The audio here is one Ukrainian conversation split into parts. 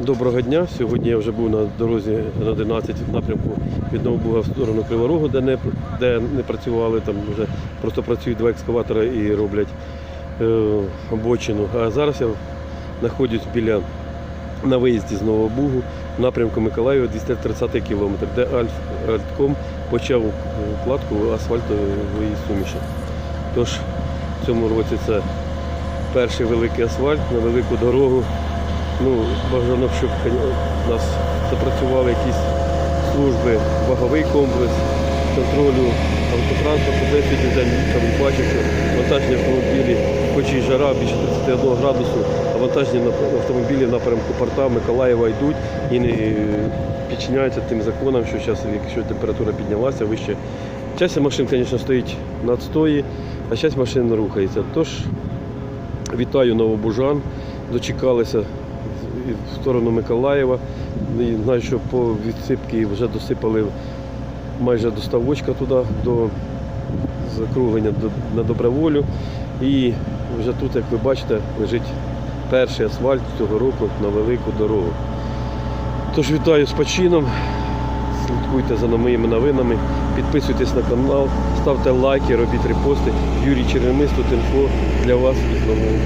Доброго дня. Сьогодні я вже був на дорозі на 11 в напрямку від Новобуга в сторону Криворогу, де не, де не працювали, там вже просто працюють два екскаватора і роблять е, обочину. А зараз я знаходжусь біля на виїзді з Нового Бугу в напрямку Миколаєва 230 кілометр, де Альтком почав е, кладку асфальтової суміші. Тож в цьому році це перший великий асфальт на велику дорогу. Ну, бажано, щоб у нас запрацювали якісь служби, ваговий комплекс, контролю автотранспорту, де сьогодні день там бачив, що вантажні автомобілі, хоч і жара більше 31 градусу, а вантажні автомобілі напрямку порта Миколаєва йдуть і не підчиняються тим законам, що зараз, якщо температура піднялася вище. Часть машин, звісно, стоїть на відстої, а часть машин рухається. Тож вітаю новобужан, дочекалися в сторону Миколаєва. І знаю, що по відсипці вже досипали майже до ставочка туди, до закруглення на доброволю. І вже тут, як ви бачите, лежить перший асфальт цього року на велику дорогу. Тож вітаю з почином. Слідкуйте за моїми новинами, підписуйтесь на канал, ставте лайки, робіть репости. Юрій Черемис, тут інфо для вас із нового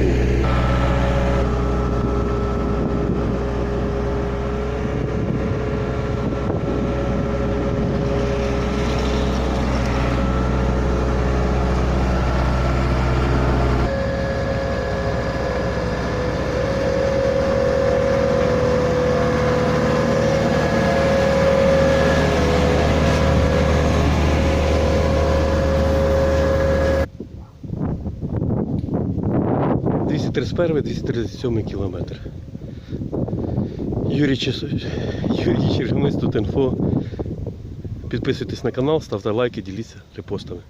Бугу. – 231-237 кілометр. Юрій, Чес... Тут інфо. Підписуйтесь на канал, ставте лайки, діліться репостами.